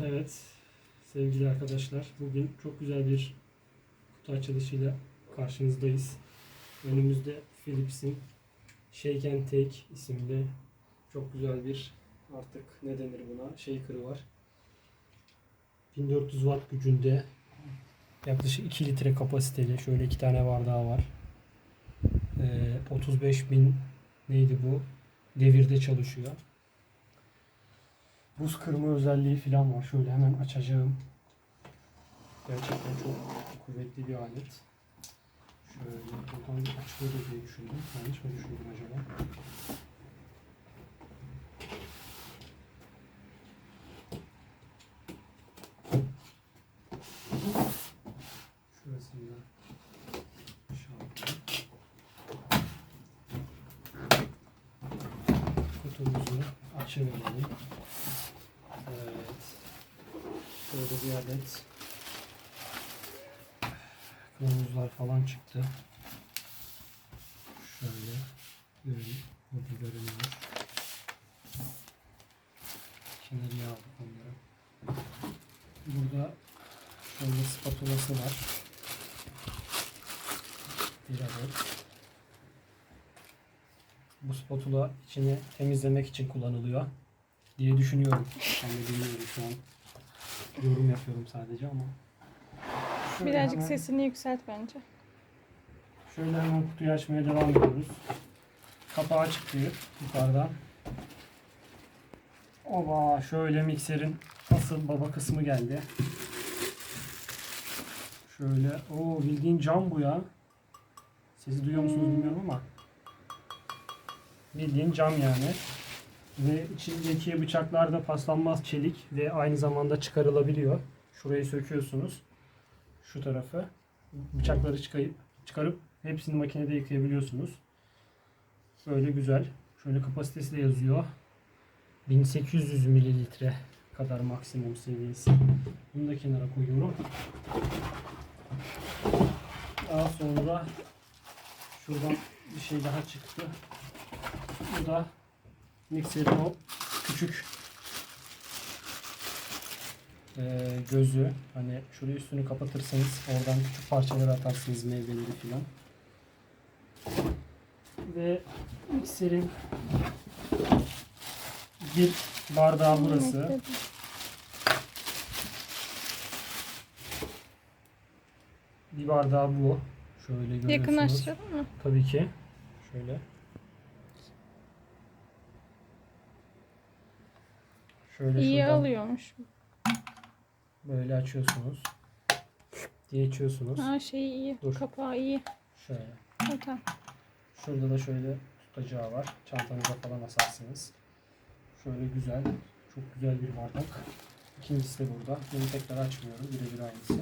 Evet sevgili arkadaşlar bugün çok güzel bir kutu açılışıyla karşınızdayız. Önümüzde Philips'in Shake and Take isimli çok güzel bir artık ne denir buna shaker'ı var. 1400 watt gücünde yaklaşık 2 litre kapasiteli şöyle iki tane bardağı var. Ee, 35 bin neydi bu? Devirde çalışıyor. Buz kırma özelliği falan var. Şöyle hemen açacağım. Gerçekten çok kuvvetli bir alet. Şöyle buradan açılır diye düşündüm. Yanlış mı düşündüm acaba? Şurasında şöyle kutumuzu açıverelim. Şöyle bir adet kılavuzlar falan çıktı. Şöyle görün. Burada görünüyor. Kenarıya aldık onları. Burada şöyle spatulası var. Bir adet. Bu spatula içini temizlemek için kullanılıyor diye düşünüyorum. Ben de bilmiyorum şu an. Yorum yapıyorum sadece ama. Şöyle Birazcık hemen- sesini yükselt bence. Şöyle hemen kutuyu açmaya devam ediyoruz. Kapağı çıktı yukarıdan. Oba şöyle mikserin asıl baba kısmı geldi. Şöyle o bildiğin cam bu ya. Sesi duyuyor musunuz bilmiyorum ama. Bildiğin cam yani. Ve içindeki bıçaklar da paslanmaz çelik ve aynı zamanda çıkarılabiliyor. Şurayı söküyorsunuz. Şu tarafı. Bıçakları çıkayıp çıkarıp hepsini makinede yıkayabiliyorsunuz. Böyle güzel. Şöyle kapasitesi de yazıyor. 1800 mililitre kadar maksimum seviyesi. Bunu da kenara koyuyorum. Daha sonra şuradan bir şey daha çıktı. Bu da mikserin o küçük eee, gözü. Hani şurayı üstünü kapatırsanız oradan küçük parçaları atarsınız meyveleri filan. Ve mikserin bir bardağı burası. Bir bardağı bu. Şöyle görüyorsunuz. Yakınlaştıralım mı? Tabii ki. Şöyle. Şöyle İyi şuradan alıyormuş. böyle açıyorsunuz. diye açıyorsunuz. Ha şey iyi. Dur. Kapağı iyi. Şöyle. Tamam. Şurada da şöyle tutacağı var. Çantanıza falan asarsınız. Şöyle güzel. Çok güzel bir bardak. İkincisi de burada. Bunu tekrar açmıyorum. Birebir aynısı.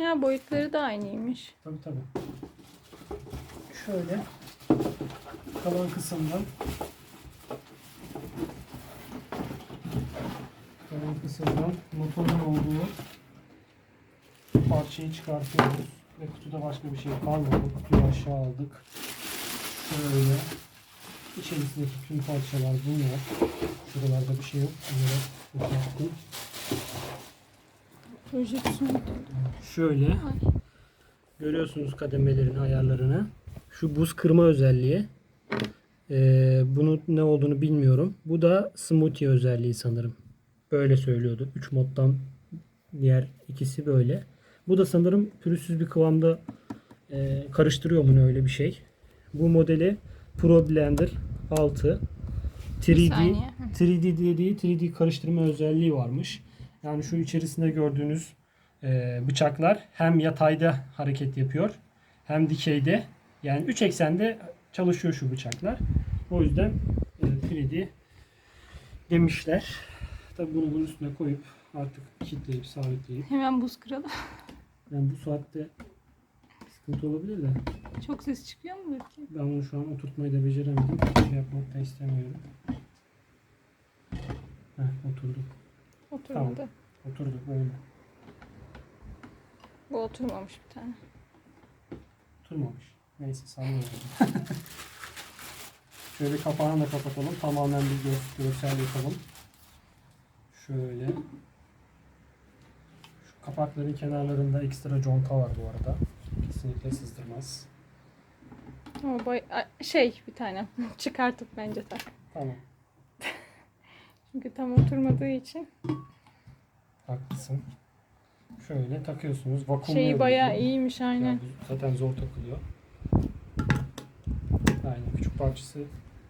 Ya boyutları da aynıymış. Tabii tabii. Şöyle kalan kısımdan kalan kısımdan motorun olduğu parçayı çıkartıyoruz ve kutuda başka bir şey kalmadı. Kutuyu aşağı aldık. Şöyle içerisindeki tüm parçalar bunlar. Şuralarda bir şey yok. Bunları uzattım. Projeksiyon. Şöyle. Görüyorsunuz kademelerin ayarlarını. Şu buz kırma özelliği. Ee, bunun ne olduğunu bilmiyorum. Bu da smoothie özelliği sanırım. Böyle söylüyordu. 3 moddan diğer ikisi böyle. Bu da sanırım pürüzsüz bir kıvamda e, karıştırıyor mu ne öyle bir şey. Bu modeli Pro Blender 6 Bir 3D saniye. 3D dediği 3D karıştırma özelliği varmış. Yani şu içerisinde gördüğünüz e, bıçaklar hem yatayda hareket yapıyor hem dikeyde. Yani 3 eksende çalışıyor şu bıçaklar. O yüzden e, 3D demişler. Tabi bunu bunun üstüne koyup artık kilitleyip sabitleyip Hemen buz kıralım. yani bu saatte sıkıntı olabilir de Çok ses çıkıyor mu belki? ben bunu şu an oturtmayı da beceremedim. Şey yapmak da istemiyorum. Heh, oturduk. Oturmadı. Tamam. Oturduk böyle. Bu oturmamış bir tane. Oturmamış. Neyse sanmıyorum. Şöyle kapağını da kapatalım. Tamamen bir gö- görsel yapalım. Şöyle. Kapakların kenarlarında ekstra conta var bu arada. Kesinlikle sızdırmaz. Ama boy şey bir tane çıkartıp bence tak. Tamam. Çünkü tam oturmadığı için. Haklısın. Şöyle takıyorsunuz. Vakumluyor. Şeyi bayağı iyiymiş aynen. Yani zaten zor takılıyor. Aynen küçük parçası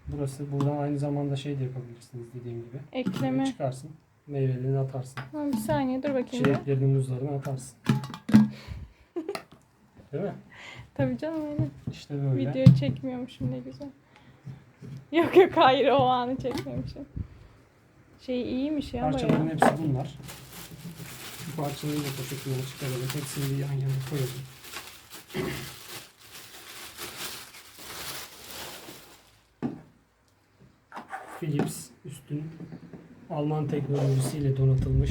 burası. Buradan aynı zamanda şey de yapabilirsiniz dediğim gibi. Ekleme. Çıkarsın. Meyvelerini atarsın. Tamam, bir saniye dur bakayım. Çileklerini, muzlarını atarsın. Değil mi? Tabii canım aynen. İşte böyle. Video çekmiyormuşum ne güzel. Yok yok hayır o anı çekmemişim. Şey iyiymiş ya Parçaların bayağı. hepsi bunlar. Şu parçaları da poşetine çıkaralım. Hepsini bir yan yana koyalım. Philips üstün Alman teknolojisiyle donatılmış.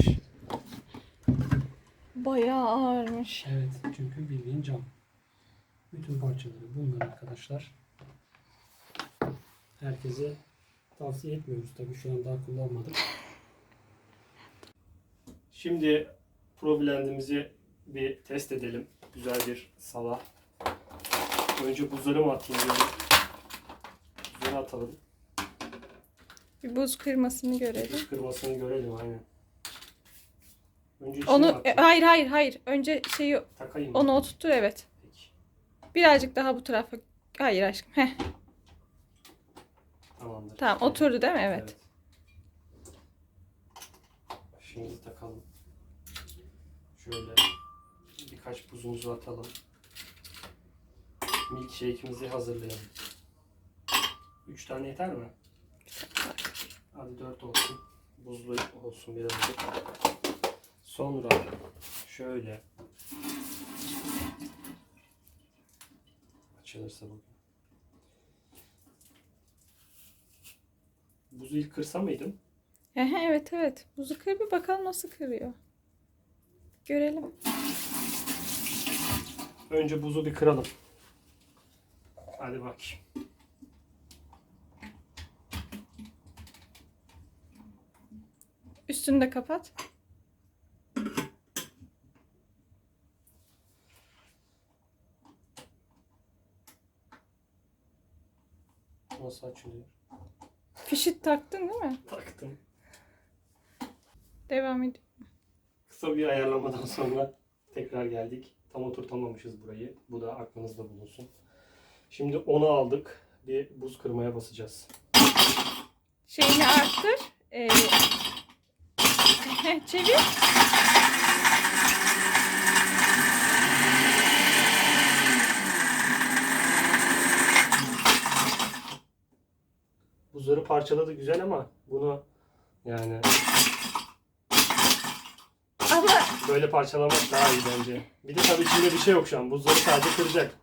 Bayağı ağırmış. Evet çünkü bildiğin cam. Bütün parçaları bunlar arkadaşlar. Herkese tavsiye etmiyoruz tabii şu an daha kullanmadık. Şimdi Pro Blend'imizi bir test edelim. Güzel bir sabah. Önce buzları mı atayım diyorum. Buzları atalım. Bir buz kırmasını görelim. Buz kırmasını görelim aynen. Önce içine Onu atayım. e, hayır hayır hayır. Önce şeyi takayım. onu oturtur evet. Peki. Birazcık daha bu tarafa. Hayır aşkım. Heh. Tamamdır. Tamam oturdu değil mi? Evet. Şimdi takalım. Şöyle birkaç buzumuzu atalım. Milkshake'imizi hazırlayalım. 3 tane yeter mi? Hadi 4 olsun. Buzlu olsun birazcık. Sonra şöyle açılırsa bugün. Buzu ilk kırsa mıydım? Ehe, evet evet. Buzu kır bir bakalım nasıl kırıyor. Görelim. Önce buzu bir kıralım. Hadi bak. Üstünü de kapat. Nasıl açılıyor? Fişi taktın değil mi? Taktım. Devam ediyor. Kısa bir ayarlamadan sonra tekrar geldik. Tam oturtamamışız burayı. Bu da aklınızda bulunsun. Şimdi onu aldık. Bir buz kırmaya basacağız. Şeyini arttır. Ee, heh, çevir. Buzları parçaladı güzel ama bunu yani Ama böyle parçalamak daha iyi bence. Bir de tabii içinde bir şey yok şu an. Buzları sadece kıracak.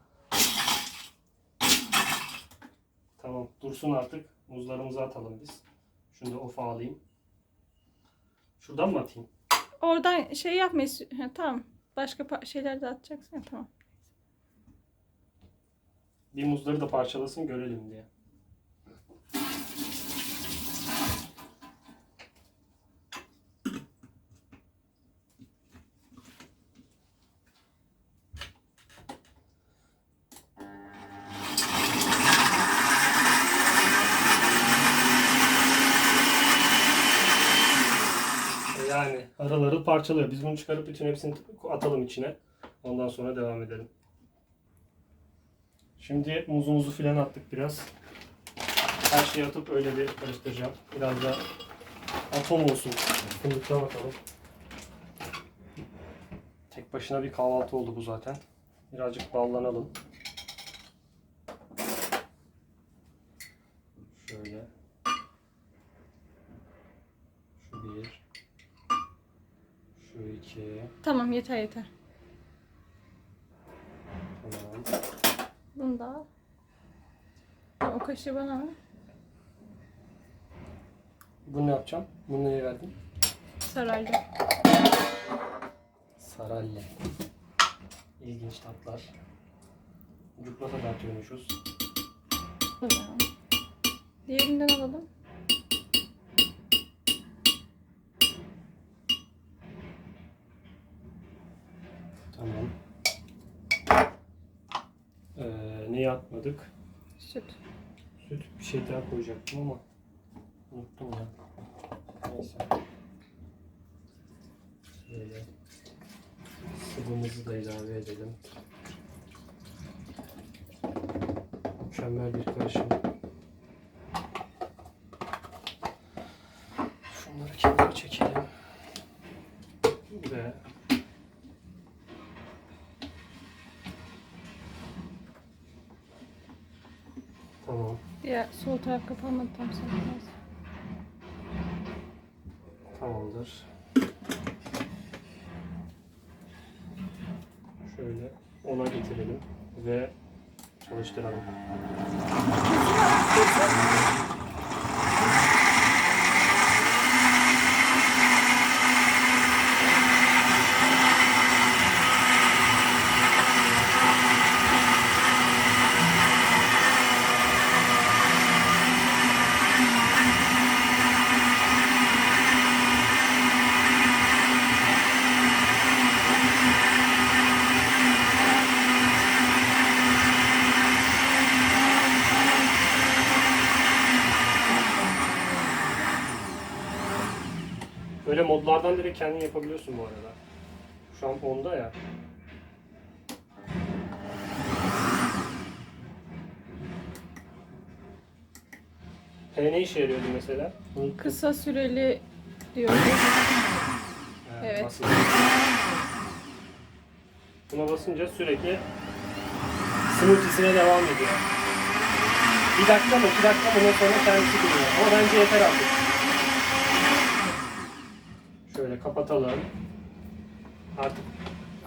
Tamam dursun artık. Muzlarımızı atalım biz. Şunu da ofa alayım. Şuradan mı atayım? oradan şey yapmayız. Ha, tamam. Başka şeyler de atacaksın. ya, tamam. Bir muzları da parçalasın görelim diye. E Harıl parçalıyor. Biz bunu çıkarıp bütün hepsini atalım içine. Ondan sonra devam edelim. Şimdi muzumuzu filan attık biraz. Her şeyi atıp öyle bir karıştıracağım. Biraz da atom olsun. Fındıkla bakalım. Tek başına bir kahvaltı oldu bu zaten. Birazcık ballanalım. Şöyle. Tamam yeter yeter. Tamam. Bunu da al. O kaşığı bana ver. Bunu ne yapacağım? Bunu neye verdim? Saraylı. Saralle. İlginç tatlar. Cuklata da atıyormuşuz. Diğerinden alalım. Tamam. Ee, neyi atmadık? Süt. Süt bir şey daha koyacaktım ama unuttum ya. Neyse. Böyle sıvımızı da ilave edelim. Mükemmel bir karışım. Diğer sol taraf kapanmadı tam lazım. Tamamdır. Şöyle ona getirelim ve çalıştıralım. Böyle modlardan direkt kendin yapabiliyorsun bu arada. Şu an onda ya. P ne işe yarıyordu mesela? Kısa süreli diyoruz. Evet. basınca. Buna basınca sürekli smoothiesine devam ediyor. Bir dakika mı, iki dakika mı ne sonra kendisi duruyor. Ama bence yeter artık. Şöyle kapatalım. Artık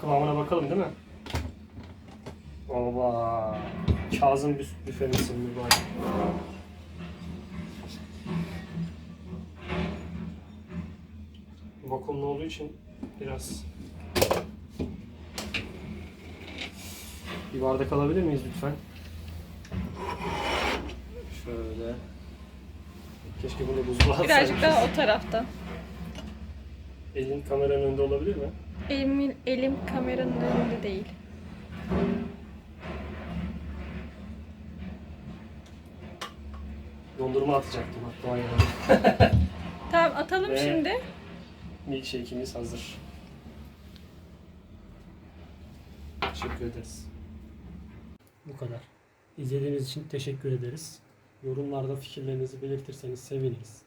kıvamına bakalım değil mi? Oba. Kazım büs büfemizin mübarek. Vakumlu olduğu için biraz bir bardak alabilir miyiz lütfen? Şöyle. Keşke bunu buzluğa Birazcık daha o taraftan. Elin kameranın önünde olabilir mi? Elim, elim kameranın önünde değil. Dondurma atacaktım aklıma geldi. Tamam atalım Ve- şimdi. Milkshake'imiz hazır. Teşekkür ederiz. Bu kadar. İzlediğiniz için teşekkür ederiz. Yorumlarda fikirlerinizi belirtirseniz seviniriz.